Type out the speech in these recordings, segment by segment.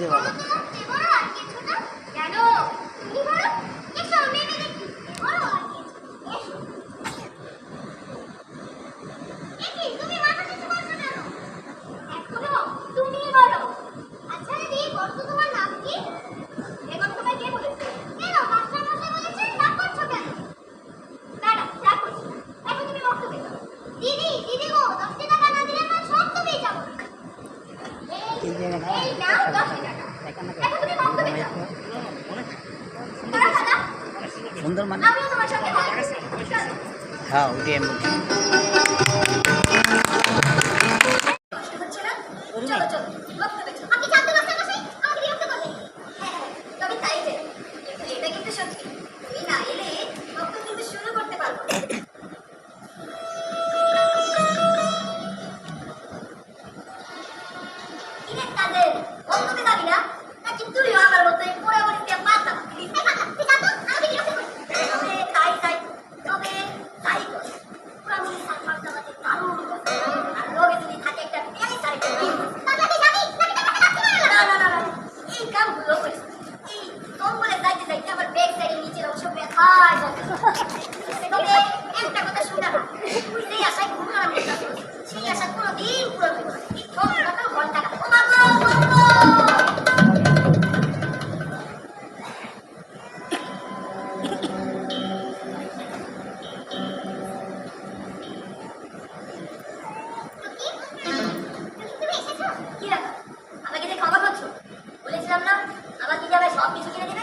সবচেয়ে ভালো 好，有点。বলছিলাম না? আমার কি যাবে সব কিছু কিনে দিবে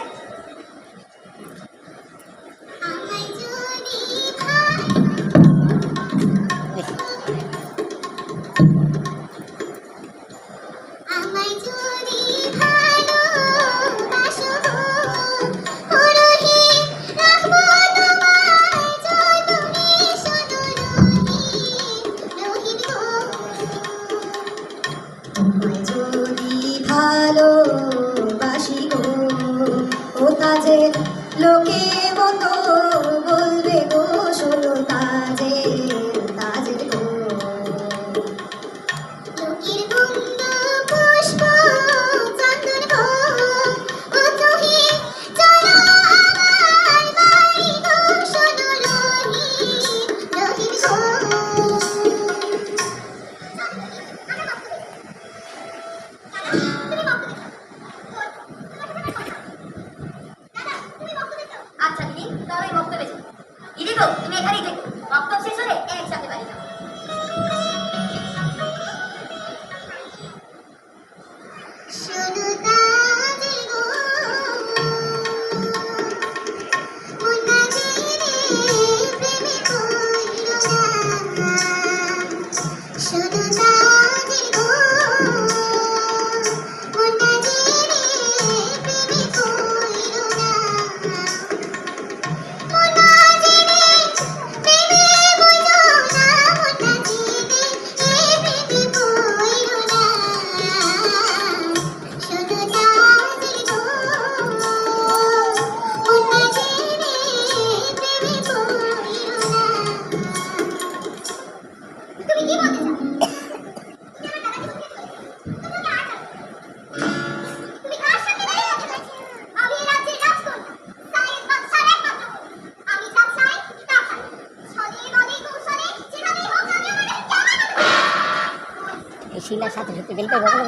দিলটাই বদল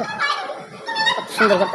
সুন্দর গল্প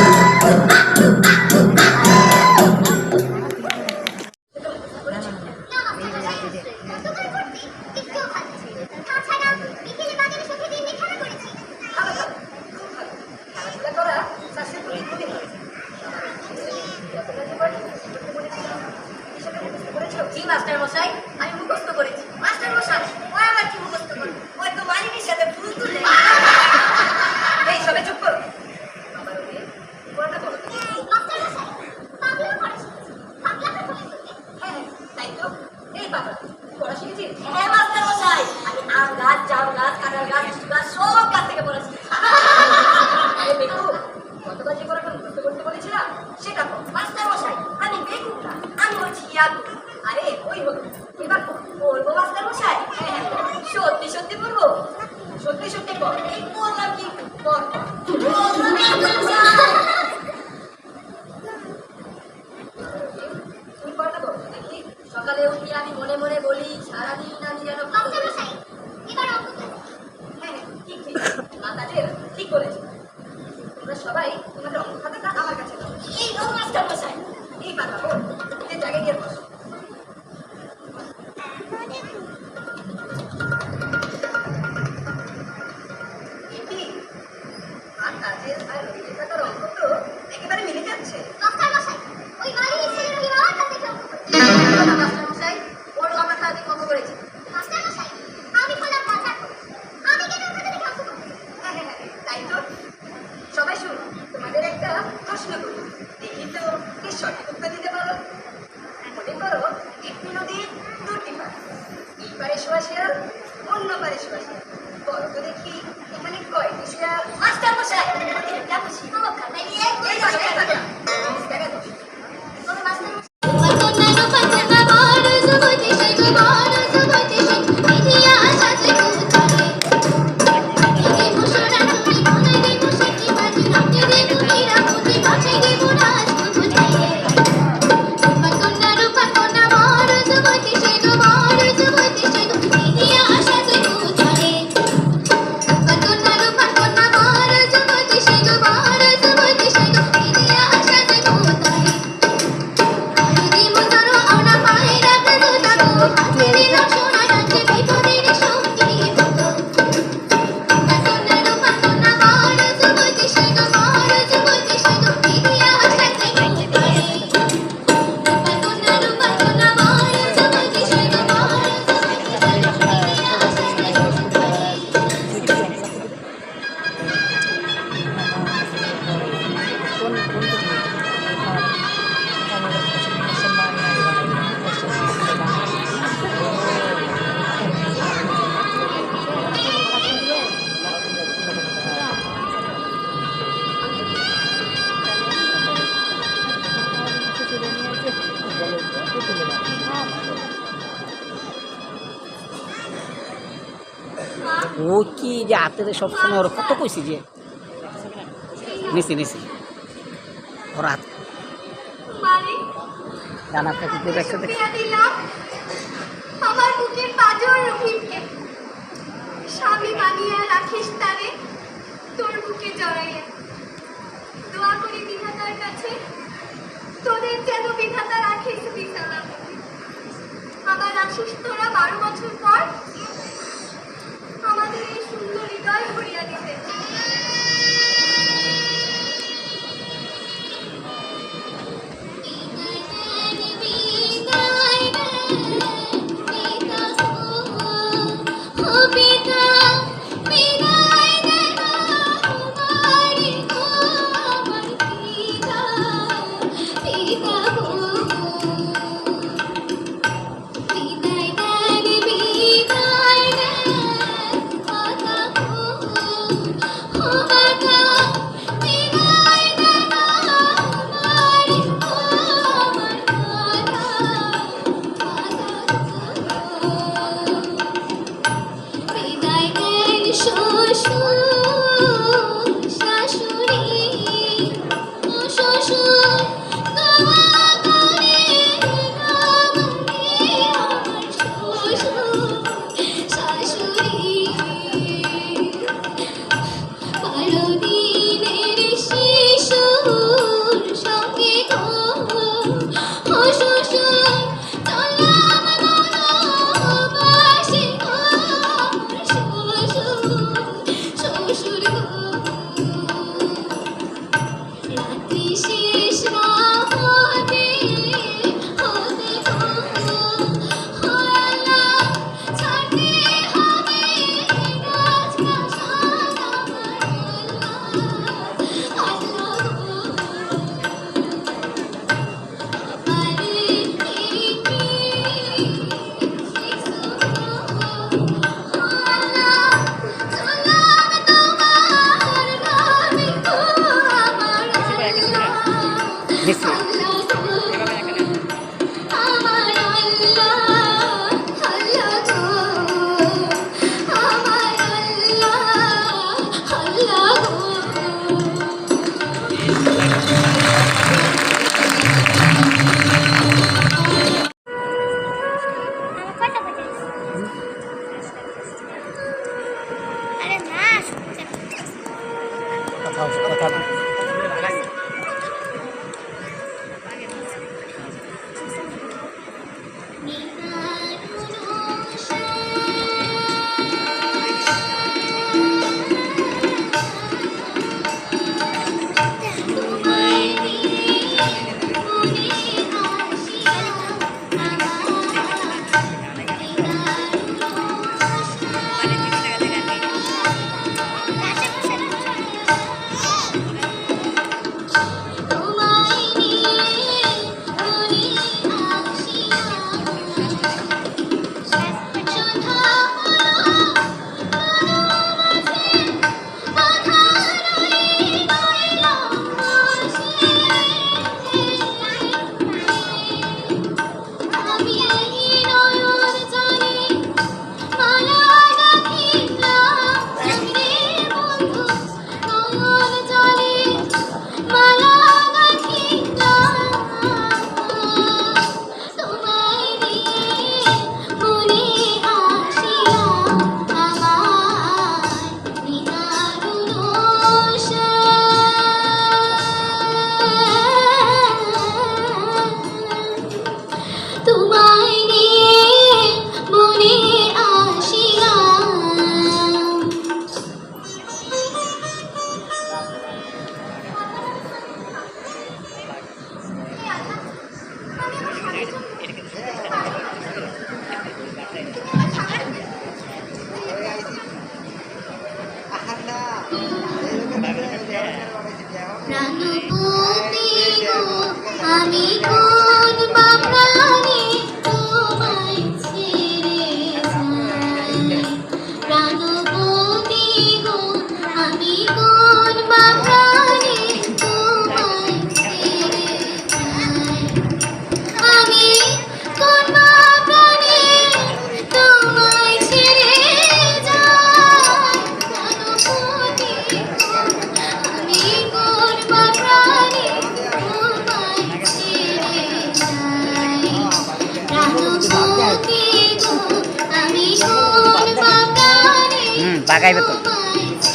আরে ওই এবার বলব মাস্টার মশাই হ্যাঁ হ্যাঁ সত্যি সত্যি বলব। সত্যি সত্যি এই বললাম কি? সকালে উঠি আমি মনে মনে বলি সারাদিন আমি যেন। হ্যাঁ হ্যাঁ ঠিক ঠিক। মাতাদের ঠিক বলেছি। তোমরা সবাই তোমাদের অঙ্ক খাতাটা আমার কাছে দাও। এই রো মাস্টার মশাই এই পাতা বল জায়গায় গিয়ে বস। তাই তো? সবাই শুনো তোমাদের একটা প্রশ্ন করি। দেখি তো, কে সঠিক উত্তর দিতে পারো? মনে করো, একটি নদীর দুটি পার এই পারে শোয়া অন্য পারে শোয়া শিয়াল বলো তো দেখি, এখানে কয়টি শিয়াল মাস্টার মশাই সবসময় ওর কত কইছি যে? নিছি নিছি। ওর বিয়া দিলাম আমার স্বামী বানিয়ে রাখিস তোদের এই সুন্দর হৃদয় ভরিয়া প্রাণে হুম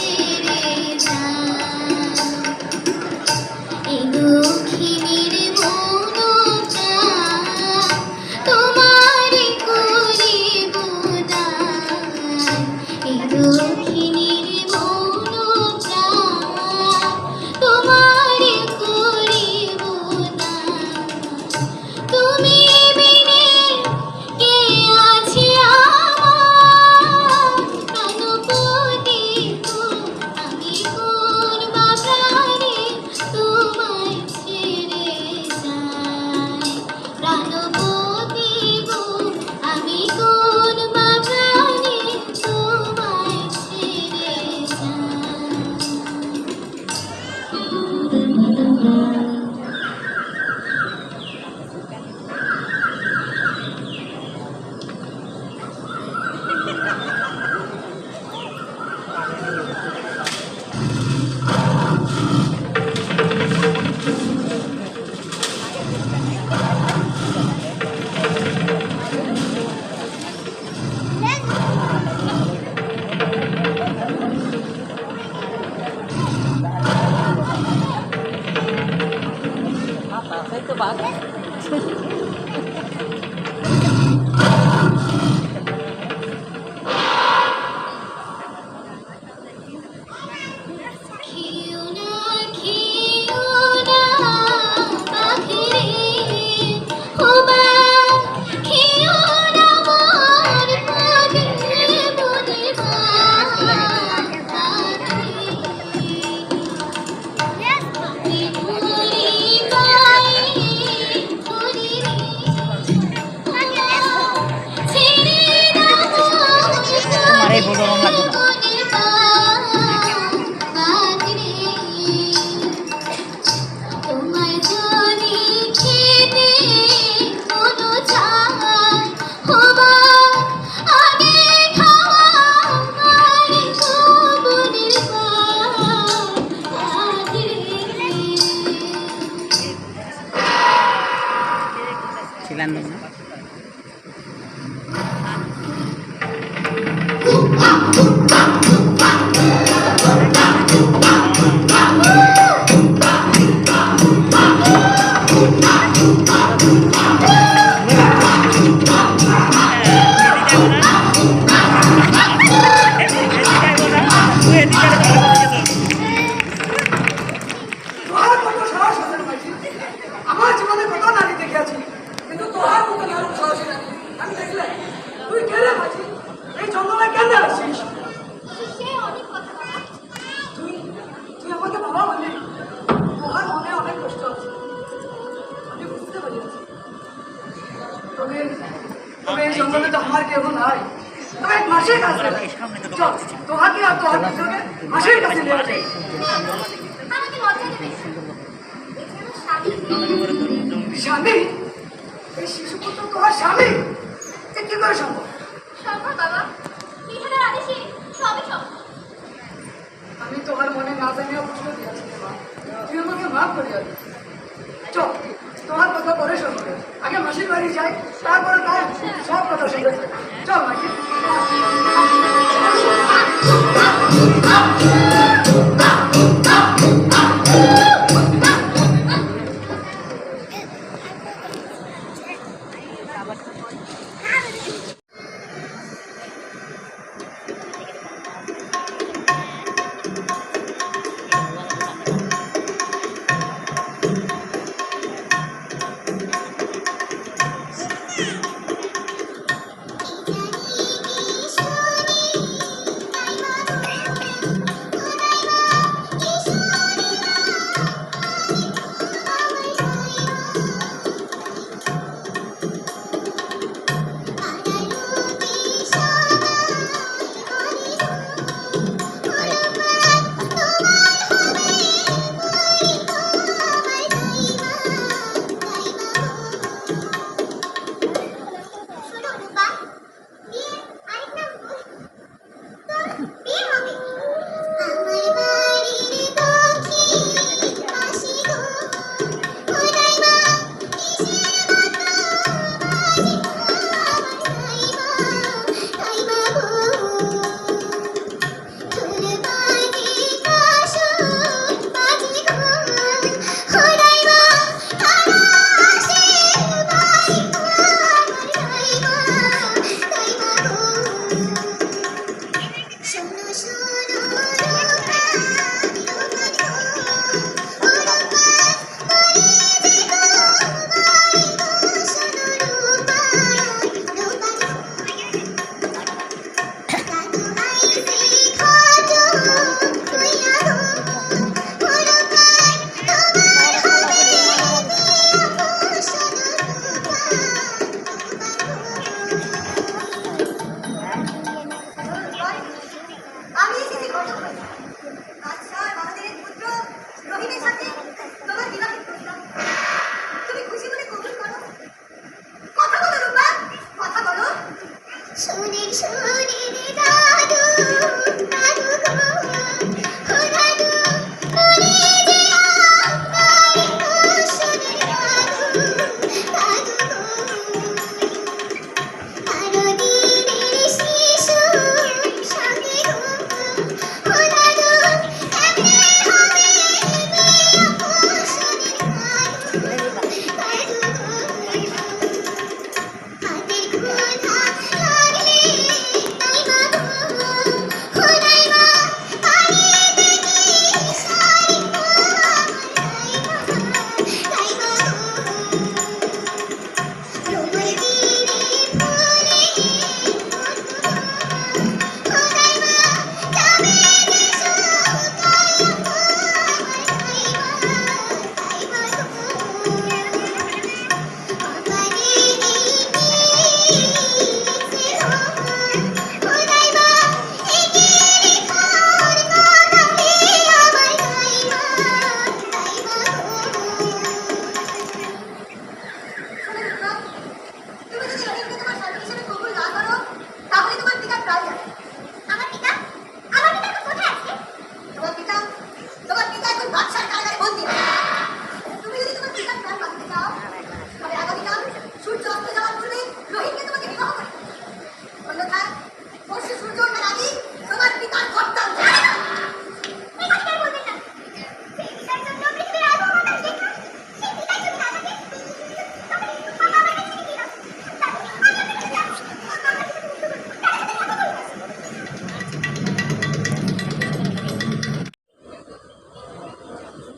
tutta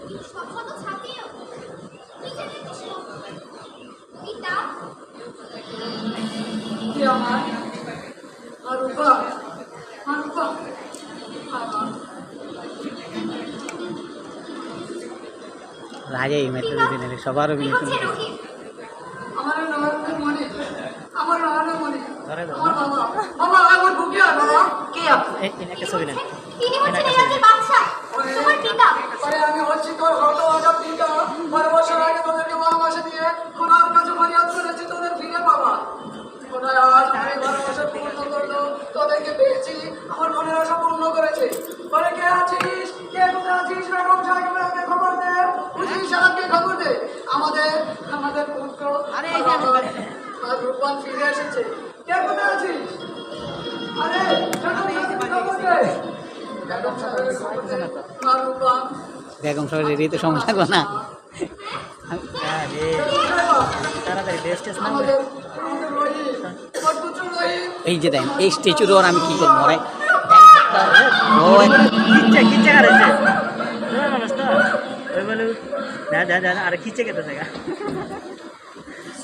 আমার? মেট্রো দিন সবার আমার নাম মনে। আমার নাম মনে। ধরে বাবা। বাবা আমার বাবা। কে আপনি? এই ছবি কে কোথায় আছিস? আরে বেগম শহরের এই তো। সময় লাগবে না। এই যে দেন এই স্ট্যাচুর ওর আমি কি করব যা আরে কিচ্ছে কেটে থাকা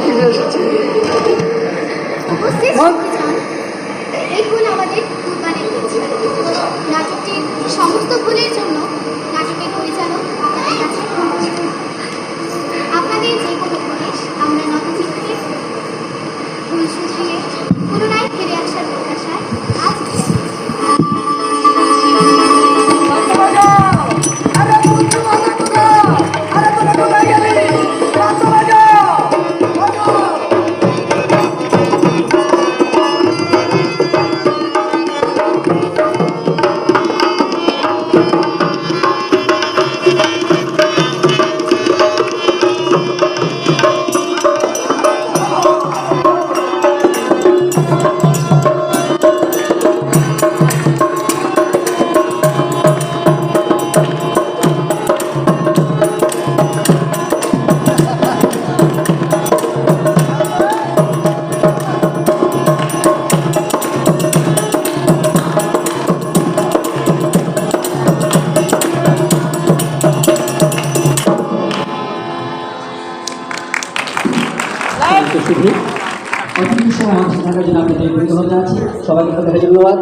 ফিরে এসেছে এই ভুল আমাদের কুরবানের নাটকটির সমস্ত ভুলের জন্য নাটকের পরিচালক আপনাদের কাছে আপনাদের যে কোনো উপদেশ আমরা শুধু অতিথি সময় আমাদের সাথে থাকার জন্য আপনাদের হয়ে যাচ্ছি সবাইকে তাদের ধন্যবাদ।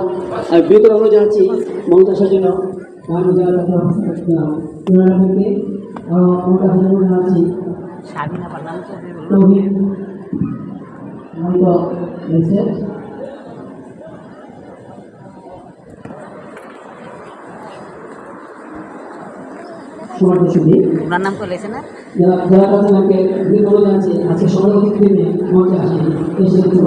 আমি বিরত জন্য। জন্য জানাচ্ছি। মমত শুধু ওনার নাম করে লেছে না। যারা যারা কাছে আমাকে আছে হয়ে যাচ্ছে আজকে সবাই অতিথি মঞ্চে আসেনি এসে কিছু